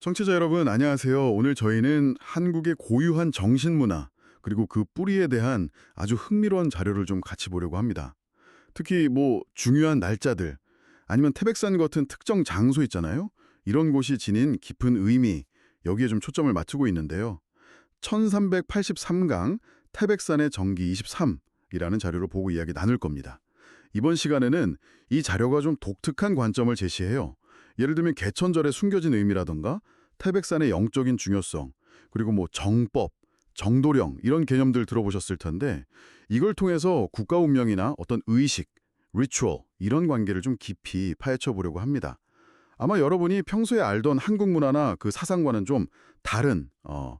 청취자 여러분 안녕하세요. 오늘 저희는 한국의 고유한 정신문화 그리고 그 뿌리에 대한 아주 흥미로운 자료를 좀 같이 보려고 합니다. 특히 뭐 중요한 날짜들 아니면 태백산 같은 특정 장소 있잖아요. 이런 곳이 지닌 깊은 의미 여기에 좀 초점을 맞추고 있는데요. 1383강 태백산의 정기 23이라는 자료를 보고 이야기 나눌 겁니다. 이번 시간에는 이 자료가 좀 독특한 관점을 제시해요. 예를 들면 개천절의 숨겨진 의미라던가 태백산의 영적인 중요성, 그리고 뭐 정법, 정도령 이런 개념들 들어보셨을 텐데 이걸 통해서 국가 운명이나 어떤 의식, 리추얼 이런 관계를 좀 깊이 파헤쳐 보려고 합니다. 아마 여러분이 평소에 알던 한국 문화나 그 사상과는 좀 다른 어,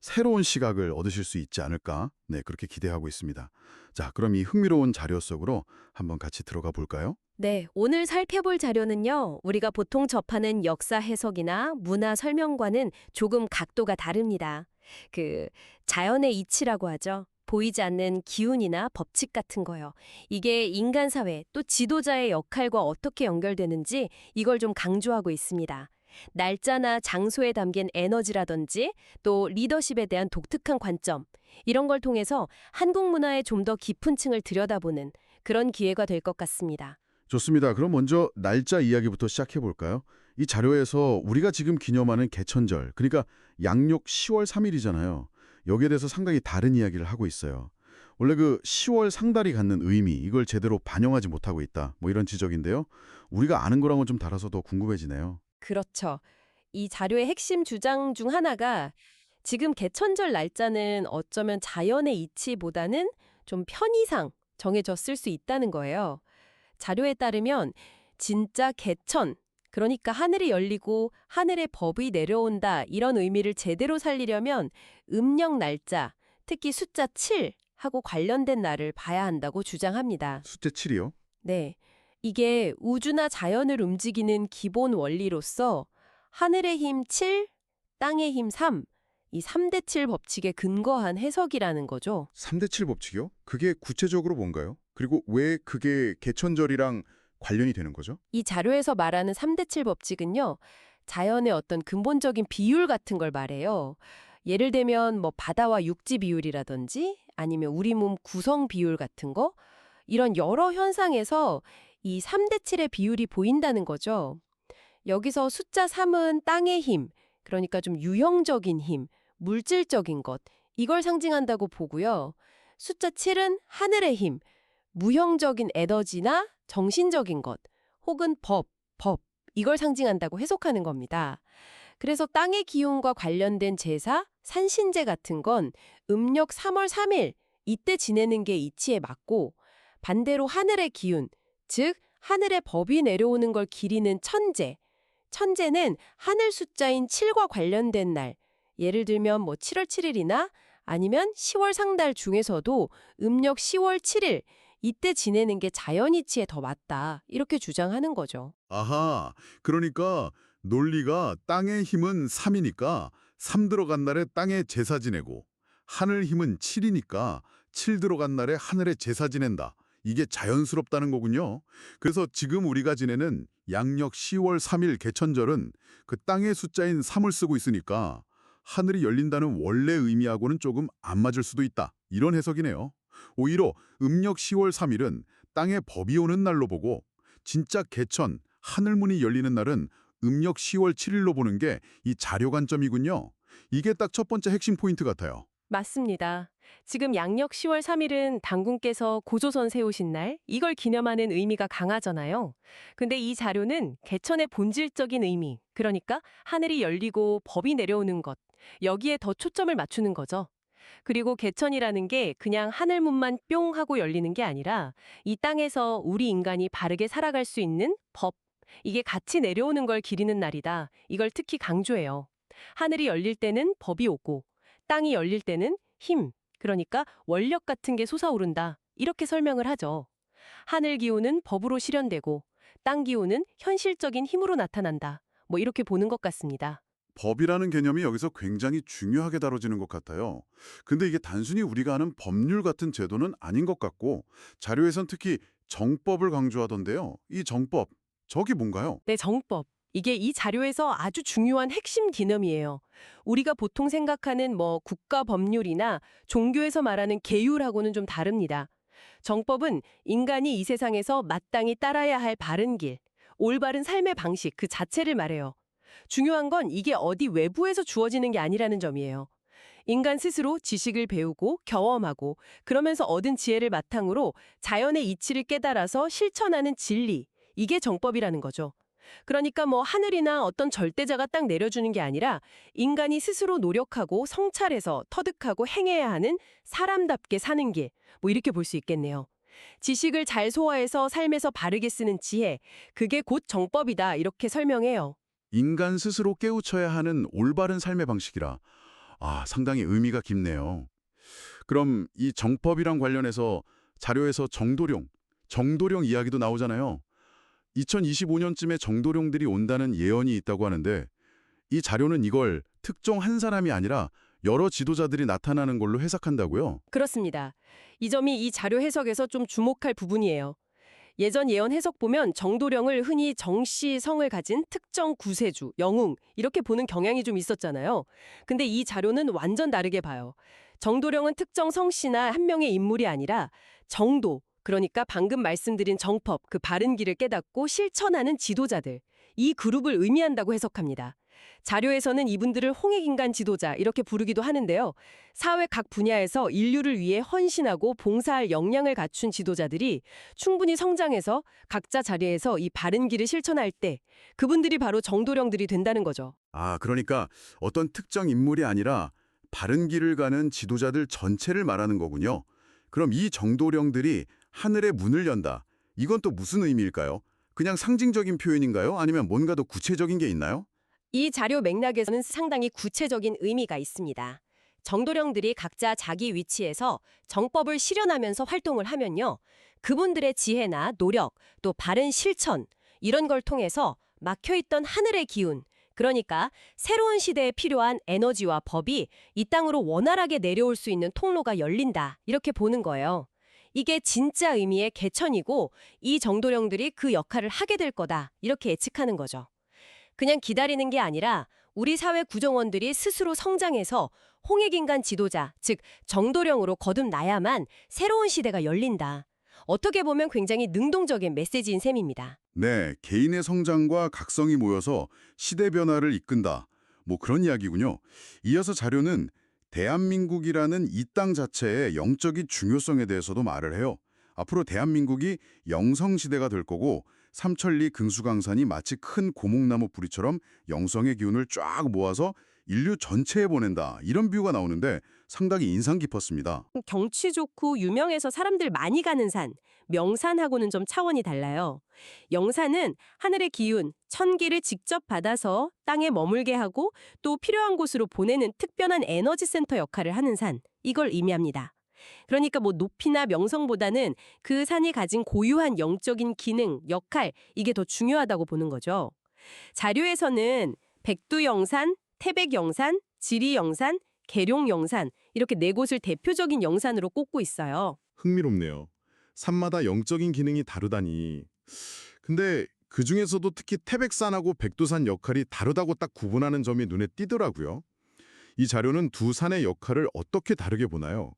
새로운 시각을 얻으실 수 있지 않을까 네 그렇게 기대하고 있습니다. 자 그럼 이 흥미로운 자료 속으로 한번 같이 들어가 볼까요? 네, 오늘 살펴볼 자료는요, 우리가 보통 접하는 역사 해석이나 문화 설명과는 조금 각도가 다릅니다. 그, 자연의 이치라고 하죠. 보이지 않는 기운이나 법칙 같은 거요. 이게 인간 사회 또 지도자의 역할과 어떻게 연결되는지 이걸 좀 강조하고 있습니다. 날짜나 장소에 담긴 에너지라든지 또 리더십에 대한 독특한 관점 이런 걸 통해서 한국 문화의 좀 더 깊은 층을 들여다보는 그런 기회가 될 것 같습니다. 좋습니다. 그럼 먼저 날짜 이야기부터 시작해 볼까요? 이 자료에서 우리가 지금 기념하는 개천절, 그러니까 양력 10월 3일이잖아요. 여기에 대해서 상당히 다른 이야기를 하고 있어요. 원래 그 10월 상달이 갖는 의미, 이걸 제대로 반영하지 못하고 있다. 뭐 이런 지적인데요. 우리가 아는 거랑은 좀 달라서 더 궁금해지네요. 그렇죠. 이 자료의 핵심 주장 중 하나가 지금 개천절 날짜는 어쩌면 자연의 이치보다는 좀 편의상 정해졌을 수 있다는 거예요. 자료에 따르면 진짜 개천, 그러니까 하늘이 열리고 하늘의 법이 내려온다 이런 의미를 제대로 살리려면 음력 날짜, 특히 숫자 7하고 관련된 날을 봐야 한다고 주장합니다. 숫자 7이요? 네. 이게 우주나 자연을 움직이는 기본 원리로서 하늘의 힘 7, 땅의 힘 3, 이 3대 7 법칙에 근거한 해석이라는 거죠. 3대 7 법칙이요? 그게 구체적으로 뭔가요? 그리고 왜 그게 개천절이랑 관련이 되는 거죠? 이 자료에서 말하는 3대 7 법칙은요. 자연의 어떤 근본적인 비율 같은 걸 말해요. 예를 들면 뭐 바다와 육지 비율이라든지 아니면 우리 몸 구성 비율 같은 거 이런 여러 현상에서 이 3대 7의 비율이 보인다는 거죠. 여기서 숫자 3은 땅의 힘, 그러니까 좀 유형적인 힘, 물질적인 것, 이걸 상징한다고 보고요. 숫자 7은 하늘의 힘, 무형적인 에너지나 정신적인 것, 혹은 법, 법, 이걸 상징한다고 해석하는 겁니다. 그래서 땅의 기운과 관련된 제사, 산신제 같은 건 음력 3월 3일, 이때 지내는 게 이치에 맞고, 반대로 하늘의 기운, 즉 하늘의 법이 내려오는 걸 기리는 천재. 천재는 하늘 숫자인 7과 관련된 날, 예를 들면 뭐 7월 7일이나 아니면 10월 상달 중에서도 음력 10월 7일, 이때 지내는 게 자연이치에 더 맞다. 이렇게 주장하는 거죠. 아하, 그러니까 논리가 땅의 힘은 3이니까 3 들어간 날에 땅에 제사 지내고 하늘 힘은 7이니까 7 들어간 날에 하늘에 제사 지낸다. 이게 자연스럽다는 거군요. 그래서 지금 우리가 지내는 양력 10월 3일 개천절은 그 땅의 숫자인 3을 쓰고 있으니까 하늘이 열린다는 원래 의미하고는 조금 안 맞을 수도 있다. 이런 해석이네요. 오히려 음력 10월 3일은 땅에 법이 오는 날로 보고 진짜 개천, 하늘문이 열리는 날은 음력 10월 7일로 보는 게 이 자료 관점이군요. 이게 딱 첫 번째 핵심 포인트 같아요. 맞습니다. 지금 양력 10월 3일은 당군께서 고조선 세우신 날, 이걸 기념하는 의미가 강하잖아요. 근데 이 자료는 개천의 본질적인 의미, 그러니까 하늘이 열리고 법이 내려오는 것, 여기에 더 초점을 맞추는 거죠. 그리고 개천이라는 게 그냥 하늘문만 뿅 하고 열리는 게 아니라 이 땅에서 우리 인간이 바르게 살아갈 수 있는 법, 이게 같이 내려오는 걸 기리는 날이다. 이걸 특히 강조해요. 하늘이 열릴 때는 법이 오고 땅이 열릴 때는 힘, 그러니까 원력 같은 게 솟아오른다. 이렇게 설명을 하죠. 하늘 기운은 법으로 실현되고 땅 기운은 현실적인 힘으로 나타난다. 뭐 이렇게 보는 것 같습니다. 법이라는 개념이 여기서 굉장히 중요하게 다뤄지는 것 같아요. 근데 이게 단순히 우리가 아는 법률 같은 제도는 아닌 것 같고 자료에선 특히 정법을 강조하던데요. 이 정법, 저기 뭔가요? 네, 정법. 이게 이 자료에서 아주 중요한 핵심 개념이에요. 우리가 보통 생각하는 뭐 국가 법률이나 종교에서 말하는 계율하고는 좀 다릅니다. 정법은 인간이 이 세상에서 마땅히 따라야 할 바른 길, 올바른 삶의 방식 그 자체를 말해요. 중요한 건 이게 어디 외부에서 주어지는 게 아니라는 점이에요. 인간 스스로 지식을 배우고 경험하고 그러면서 얻은 지혜를 바탕으로 자연의 이치를 깨달아서 실천하는 진리, 이게 정법이라는 거죠. 그러니까 뭐 하늘이나 어떤 절대자가 딱 내려주는 게 아니라 인간이 스스로 노력하고 성찰해서 터득하고 행해야 하는 사람답게 사는 길, 뭐 이렇게 볼 수 있겠네요. 지식을 잘 소화해서 삶에서 바르게 쓰는 지혜, 그게 곧 정법이다 이렇게 설명해요. 인간 스스로 깨우쳐야 하는 올바른 삶의 방식이라 아, 상당히 의미가 깊네요. 그럼 이 정법이랑 관련해서 자료에서 정도령, 정도령 이야기도 나오잖아요. 2025년쯤에 정도령들이 온다는 예언이 있다고 하는데 이 자료는 이걸 특정 한 사람이 아니라 여러 지도자들이 나타나는 걸로 해석한다고요? 그렇습니다. 이 점이 이 자료 해석에서 좀 주목할 부분이에요. 예전 예언 해석 보면 정도령을 흔히 정씨 성을 가진 특정 구세주, 영웅 이렇게 보는 경향이 좀 있었잖아요. 근데 이 자료는 완전 다르게 봐요. 정도령은 특정 성씨나 한 명의 인물이 아니라 정도, 그러니까 방금 말씀드린 정법, 그 바른 길을 깨닫고 실천하는 지도자들, 이 그룹을 의미한다고 해석합니다. 자료에서는 이분들을 홍익인간 지도자 이렇게 부르기도 하는데요. 사회 각 분야에서 인류를 위해 헌신하고 봉사할 역량을 갖춘 지도자들이 충분히 성장해서 각자 자리에서 이 바른 길을 실천할 때 그분들이 바로 정도령들이 된다는 거죠. 아, 그러니까 어떤 특정 인물이 아니라 바른 길을 가는 지도자들 전체를 말하는 거군요. 그럼 이 정도령들이 하늘의 문을 연다. 이건 또 무슨 의미일까요? 그냥 상징적인 표현인가요? 아니면 뭔가 더 구체적인 게 있나요? 이 자료 맥락에서는 상당히 구체적인 의미가 있습니다. 정도령들이 각자 자기 위치에서 정법을 실현하면서 활동을 하면요. 그분들의 지혜나 노력, 또 바른 실천, 이런 걸 통해서 막혀있던 하늘의 기운, 그러니까 새로운 시대에 필요한 에너지와 법이 이 땅으로 원활하게 내려올 수 있는 통로가 열린다. 이렇게 보는 거예요. 이게 진짜 의미의 개천이고 이 정도령들이 그 역할을 하게 될 거다. 이렇게 예측하는 거죠. 그냥 기다리는 게 아니라 우리 사회 구성원들이 스스로 성장해서 홍익인간 지도자, 즉 정도령으로 거듭나야만 새로운 시대가 열린다. 어떻게 보면 굉장히 능동적인 메시지인 셈입니다. 네, 개인의 성장과 각성이 모여서 시대 변화를 이끈다. 뭐 그런 이야기군요. 이어서 자료는 대한민국이라는 이 땅 자체의 영적인 중요성에 대해서도 말을 해요. 앞으로 대한민국이 영성시대가 될 거고 삼천리 금수강산이 마치 큰 고목나무 뿌리처럼 영성의 기운을 쫙 모아서 인류 전체에 보낸다. 이런 비유가 나오는데 상당히 인상 깊었습니다. 경치 좋고 유명해서 사람들 많이 가는 산, 명산하고는 좀 차원이 달라요. 영산은 하늘의 기운, 천기를 직접 받아서 땅에 머물게 하고 또 필요한 곳으로 보내는 특별한 에너지 센터 역할을 하는 산, 이걸 의미합니다. 그러니까 뭐 높이나 명성보다는 그 산이 가진 고유한 영적인 기능, 역할, 이게 더 중요하다고 보는 거죠. 자료에서는 백두영산, 태백영산, 지리영산, 계룡 영산 이렇게 네 곳을 대표적인 영산으로 꼽고 있어요. 흥미롭네요. 산마다 영적인 기능이 다르다니. 근데 그 중에서도 특히 태백산하고 백두산 역할이 다르다고 딱 구분하는 점이 눈에 띄더라고요. 이 자료는 두 산의 역할을 어떻게 다르게 보나요?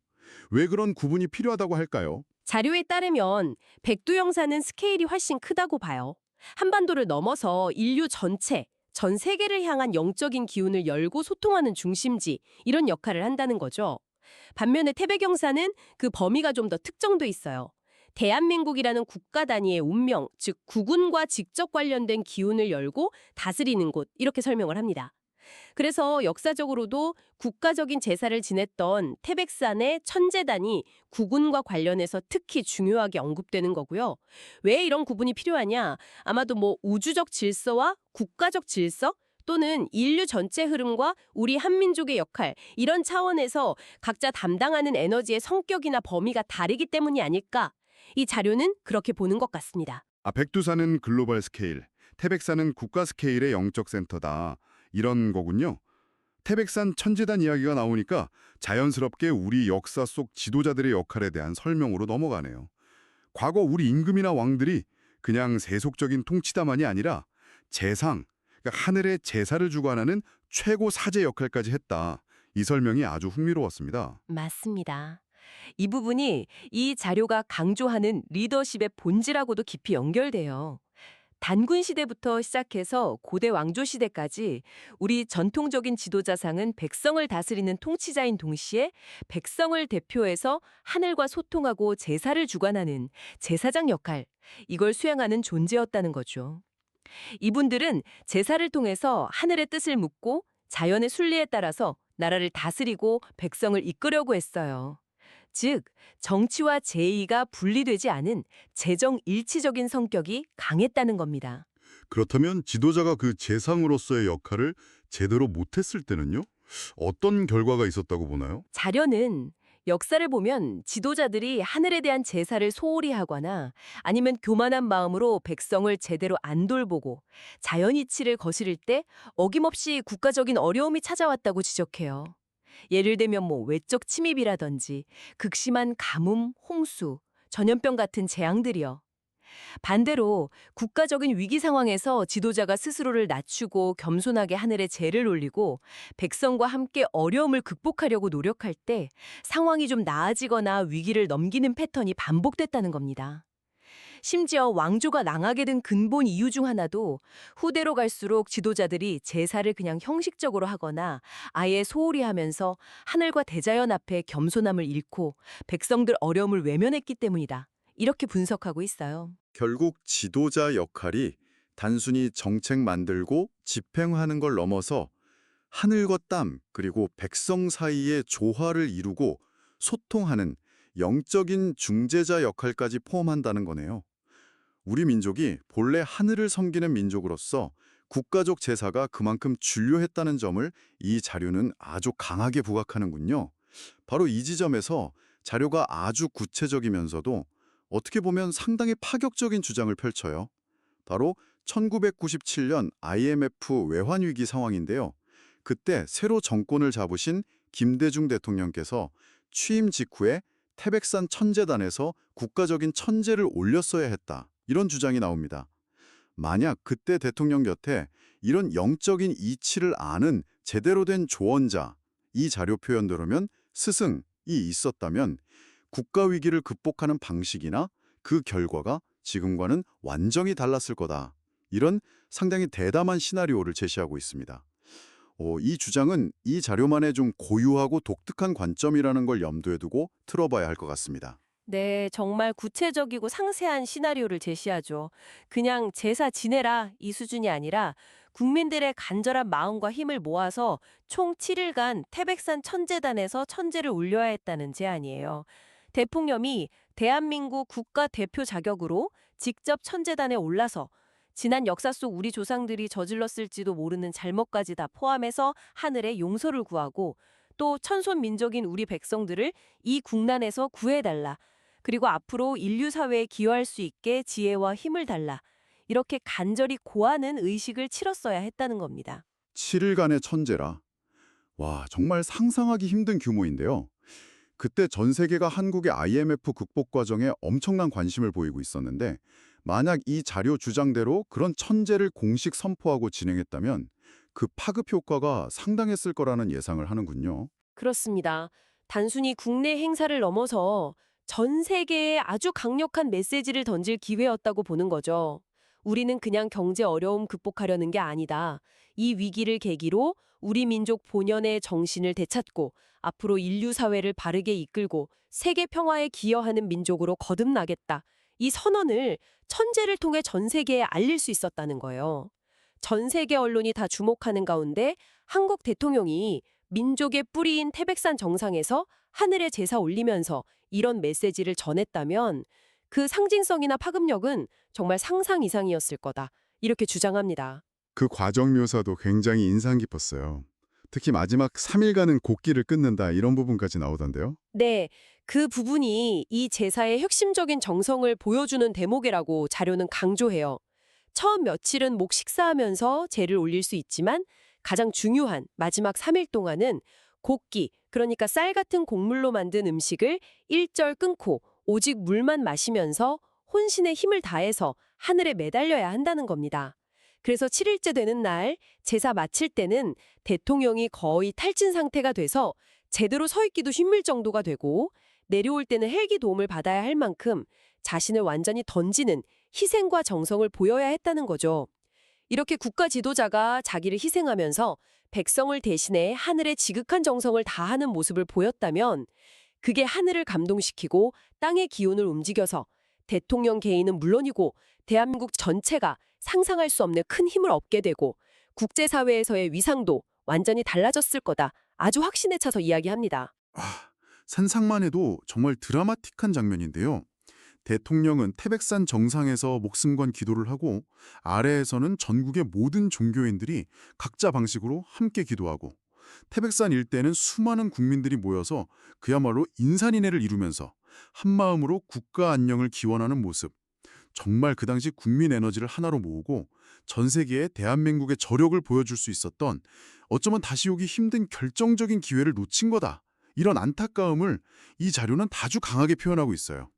왜 그런 구분이 필요하다고 할까요? 자료에 따르면 백두영산은 스케일이 훨씬 크다고 봐요. 한반도를 넘어서 인류 전체, 전 세계를 향한 영적인 기운을 열고 소통하는 중심지 이런 역할을 한다는 거죠. 반면에 태백영산은 그 범위가 좀 더 특정돼 있어요. 대한민국이라는 국가 단위의 운명, 즉 국운과 직접 관련된 기운을 열고 다스리는 곳 이렇게 설명을 합니다. 그래서 역사적으로도 국가적인 제사를 지냈던 태백산의 천재단이 국운과 관련해서 특히 중요하게 언급되는 거고요. 왜 이런 구분이 필요하냐? 아마도 뭐 우주적 질서와 국가적 질서 또는 인류 전체 흐름과 우리 한민족의 역할 이런 차원에서 각자 담당하는 에너지의 성격이나 범위가 다르기 때문이 아닐까? 이 자료는 그렇게 보는 것 같습니다. 아, 백두산은 글로벌 스케일, 태백산은 국가 스케일의 영적 센터다. 이런 거군요. 태백산 천재단 이야기가 나오니까 자연스럽게 우리 역사 속 지도자들의 역할에 대한 설명으로 넘어가네요. 과거 우리 임금이나 왕들이 그냥 세속적인 통치다만이 아니라 재상, 그러니까 하늘에 제사를 주관하는 최고 사제 역할까지 했다. 이 설명이 아주 흥미로웠습니다. 맞습니다. 이 부분이 이 자료가 강조하는 리더십의 본질하고도 깊이 연결돼요. 단군 시대부터 시작해서 고대 왕조 시대까지 우리 전통적인 지도자상은 백성을 다스리는 통치자인 동시에 백성을 대표해서 하늘과 소통하고 제사를 주관하는 제사장 역할, 이걸 수행하는 존재였다는 거죠. 이분들은 제사를 통해서 하늘의 뜻을 묻고 자연의 순리에 따라서 나라를 다스리고 백성을 이끌려고 했어요. 즉, 정치와 제의가 분리되지 않은 재정 일치적인 성격이 강했다는 겁니다. 그렇다면 지도자가 그 재상으로서의 역할을 제대로 못했을 때는요? 어떤 결과가 있었다고 보나요? 자료는 역사를 보면 지도자들이 하늘에 대한 제사를 소홀히 하거나 아니면 교만한 마음으로 백성을 제대로 안 돌보고 자연 이치를 거스릴 때 어김없이 국가적인 어려움이 찾아왔다고 지적해요. 예를 들면 뭐 외적 침입이라든지 극심한 가뭄, 홍수, 전염병 같은 재앙들이요. 반대로 국가적인 위기 상황에서 지도자가 스스로를 낮추고 겸손하게 하늘에 재를 올리고 백성과 함께 어려움을 극복하려고 노력할 때 상황이 좀 나아지거나 위기를 넘기는 패턴이 반복됐다는 겁니다. 심지어 왕조가 망하게 된 근본 이유 중 하나도 후대로 갈수록 지도자들이 제사를 그냥 형식적으로 하거나 아예 소홀히 하면서 하늘과 대자연 앞에 겸손함을 잃고 백성들 어려움을 외면했기 때문이다. 이렇게 분석하고 있어요. 결국 지도자 역할이 단순히 정책 만들고 집행하는 걸 넘어서 하늘과 땅 그리고 백성 사이의 조화를 이루고 소통하는 영적인 중재자 역할까지 포함한다는 거네요. 우리 민족이 본래 하늘을 섬기는 민족으로서 국가적 제사가 그만큼 중요했다는 점을 이 자료는 아주 강하게 부각하는군요. 바로 이 지점에서 자료가 아주 구체적이면서도 어떻게 보면 상당히 파격적인 주장을 펼쳐요. 바로 1997년 IMF 외환위기 상황인데요. 그때 새로 정권을 잡으신 김대중 대통령께서 취임 직후에 태백산 천재단에서 국가적인 천재를 올렸어야 했다. 이런 주장이 나옵니다. 만약 그때 대통령 곁에 이런 영적인 이치를 아는 제대로 된 조언자, 이 자료 표현대로면 스승이 있었다면 국가 위기를 극복하는 방식이나 그 결과가 지금과는 완전히 달랐을 거다. 이런 상당히 대담한 시나리오를 제시하고 있습니다. 어, 이 주장은 이 자료만의 좀 고유하고 독특한 관점이라는 걸 염두에 두고 틀어봐야 할 것 같습니다. 네, 정말 구체적이고 상세한 시나리오를 제시하죠. 그냥 제사 지내라 이 수준이 아니라 국민들의 간절한 마음과 힘을 모아서 총 7일간 태백산 천재단에서 천재를 올려야 했다는 제안이에요. 대통령이 대한민국 국가 대표 자격으로 직접 천재단에 올라서 지난 역사 속 우리 조상들이 저질렀을지도 모르는 잘못까지 다 포함해서 하늘에 용서를 구하고 또 천손 민족인 우리 백성들을 이 국난에서 구해달라. 그리고 앞으로 인류 사회에 기여할 수 있게 지혜와 힘을 달라. 이렇게 간절히 고하는 의식을 치렀어야 했다는 겁니다. 7일간의 천재라. 와, 정말 상상하기 힘든 규모인데요. 그때 전 세계가 한국의 IMF 극복 과정에 엄청난 관심을 보이고 있었는데 만약 이 자료 주장대로 그런 천재를 공식 선포하고 진행했다면 그 파급 효과가 상당했을 거라는 예상을 하는군요. 그렇습니다. 단순히 국내 행사를 넘어서 전 세계에 아주 강력한 메시지를 던질 기회였다고 보는 거죠. 우리는 그냥 경제 어려움 극복하려는 게 아니다. 이 위기를 계기로 우리 민족 본연의 정신을 되찾고 앞으로 인류 사회를 바르게 이끌고 세계 평화에 기여하는 민족으로 거듭나겠다. 이 선언을 천재를 통해 전 세계에 알릴 수 있었다는 거예요. 전 세계 언론이 다 주목하는 가운데 한국 대통령이 민족의 뿌리인 태백산 정상에서 하늘에 제사 올리면서 이런 메시지를 전했다면 그 상징성이나 파급력은 정말 상상 이상이었을 거다. 이렇게 주장합니다. 그 과정 묘사도 굉장히 인상 깊었어요. 특히 마지막 3일간은 곡기를 끊는다 이런 부분까지 나오던데요. 네, 그 부분이 이 제사의 핵심적인 정성을 보여주는 대목이라고 자료는 강조해요. 처음 며칠은 목 식사하면서 제를 올릴 수 있지만 가장 중요한 마지막 3일 동안은 곡기, 그러니까 쌀 같은 곡물로 만든 음식을 일절 끊고 오직 물만 마시면서 혼신의 힘을 다해서 하늘에 매달려야 한다는 겁니다. 그래서 7일째 되는 날 제사 마칠 때는 대통령이 거의 탈진 상태가 돼서 제대로 서 있기도 힘들 정도가 되고 내려올 때는 헬기 도움을 받아야 할 만큼 자신을 완전히 던지는 희생과 정성을 보여야 했다는 거죠. 이렇게 국가 지도자가 자기를 희생하면서 백성을 대신해 하늘의 지극한 정성을 다하는 모습을 보였다면 그게 하늘을 감동시키고 땅의 기운을 움직여서 대통령 개인은 물론이고 대한민국 전체가 상상할 수 없는 큰 힘을 얻게 되고 국제사회에서의 위상도 완전히 달라졌을 거다. 아주 확신에 차서 이야기합니다. 아, 산상만 해도 정말 드라마틱한 장면인데요. 대통령은 태백산 정상에서 목숨 건 기도를 하고 아래에서는 전국의 모든 종교인들이 각자 방식으로 함께 기도하고 태백산 일대는 수많은 국민들이 모여서 그야말로 인산인해를 이루면서 한마음으로 국가 안녕을 기원하는 모습. 정말 그 당시 국민 에너지를 하나로 모으고 전 세계에 대한민국의 저력을 보여줄 수 있었던 어쩌면 다시 오기 힘든 결정적인 기회를 놓친 거다. 이런 안타까움을 이 자료는 아주 강하게 표현하고 있어요.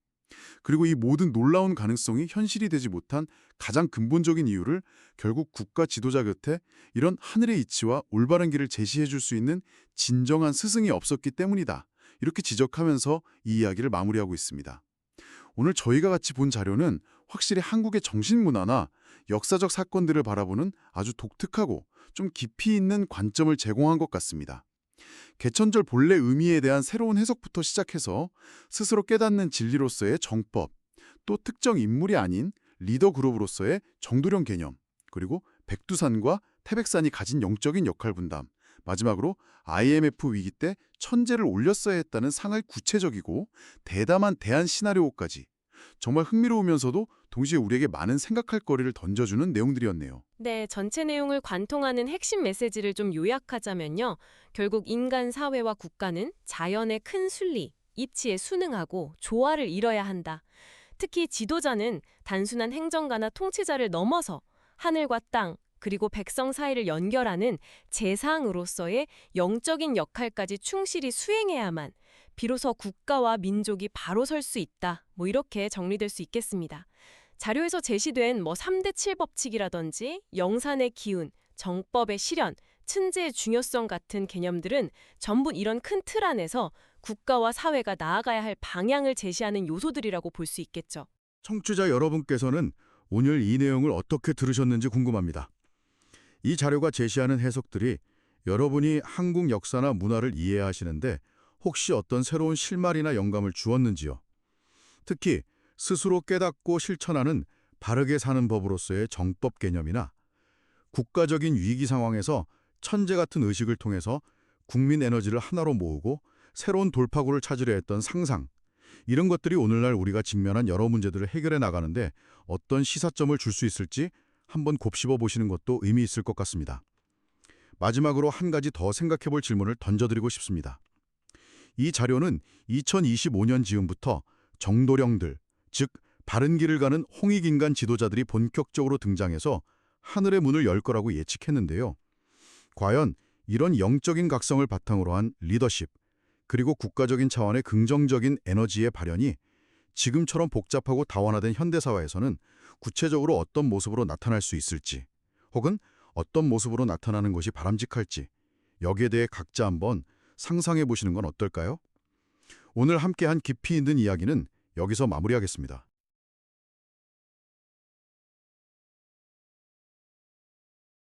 그리고 이 모든 놀라운 가능성이 현실이 되지 못한 가장 근본적인 이유를 결국 국가 지도자 곁에 이런 하늘의 이치와 올바른 길을 제시해 줄 수 있는 진정한 스승이 없었기 때문이다. 이렇게 지적하면서 이 이야기를 마무리하고 있습니다. 오늘 저희가 같이 본 자료는 확실히 한국의 정신문화나 역사적 사건들을 바라보는 아주 독특하고 좀 깊이 있는 관점을 제공한 것 같습니다. 개천절 본래 의미에 대한 새로운 해석부터 시작해서 스스로 깨닫는 진리로서의 정법, 또 특정 인물이 아닌 리더 그룹으로서의 정도령 개념, 그리고 백두산과 태백산이 가진 영적인 역할 분담, 마지막으로 IMF 위기 때 천재를 올렸어야 했다는 상을 구체적이고 대담한 대안 시나리오까지 정말 흥미로우면서도 동시에 우리에게 많은 생각할 거리를 던져주는 내용들이었네요. 네, 전체 내용을 관통하는 핵심 메시지를 좀 요약하자면요. 결국 인간 사회와 국가는 자연의 큰 순리, 이치에 순응하고 조화를 이뤄야 한다. 특히 지도자는 단순한 행정가나 통치자를 넘어서 하늘과 땅, 그리고 백성 사이를 연결하는 재상으로서의 영적인 역할까지 충실히 수행해야만 비로소 국가와 민족이 바로 설 수 있다. 뭐 이렇게 정리될 수 있겠습니다. 자료에서 제시된 뭐 3대 7법칙이라든지 영산의 기운, 정법의 실현, 춘제의 중요성 같은 개념들은 전부 이런 큰 틀 안에서 국가와 사회가 나아가야 할 방향을 제시하는 요소들이라고 볼 수 있겠죠. 청취자 여러분께서는 오늘 이 내용을 어떻게 들으셨는지 궁금합니다. 이 자료가 제시하는 해석들이 여러분이 한국 역사나 문화를 이해하시는데 혹시 어떤 새로운 실마리나 영감을 주었는지요? 특히 스스로 깨닫고 실천하는 바르게 사는 법으로서의 정법 개념이나 국가적인 위기 상황에서 천재 같은 의식을 통해서 국민 에너지를 하나로 모으고 새로운 돌파구를 찾으려 했던 상상, 이런 것들이 오늘날 우리가 직면한 여러 문제들을 해결해 나가는데 어떤 시사점을 줄 수 있을지 한번 곱씹어 보시는 것도 의미 있을 것 같습니다. 마지막으로 한 가지 더 생각해 볼 질문을 던져드리고 싶습니다. 이 자료는 2025년 즈음부터 정도령들, 즉 바른 길을 가는 홍익인간 지도자들이 본격적으로 등장해서 하늘의 문을 열 거라고 예측했는데요. 과연 이런 영적인 각성을 바탕으로 한 리더십, 그리고 국가적인 차원의 긍정적인 에너지의 발현이 지금처럼 복잡하고 다원화된 현대사회에서는 구체적으로 어떤 모습으로 나타날 수 있을지, 혹은 어떤 모습으로 나타나는 것이 바람직할지, 여기에 대해 각자 한번 상상해 보시는 건 어떨까요? 오늘 함께한 깊이 있는 이야기는 여기서 마무리하겠습니다.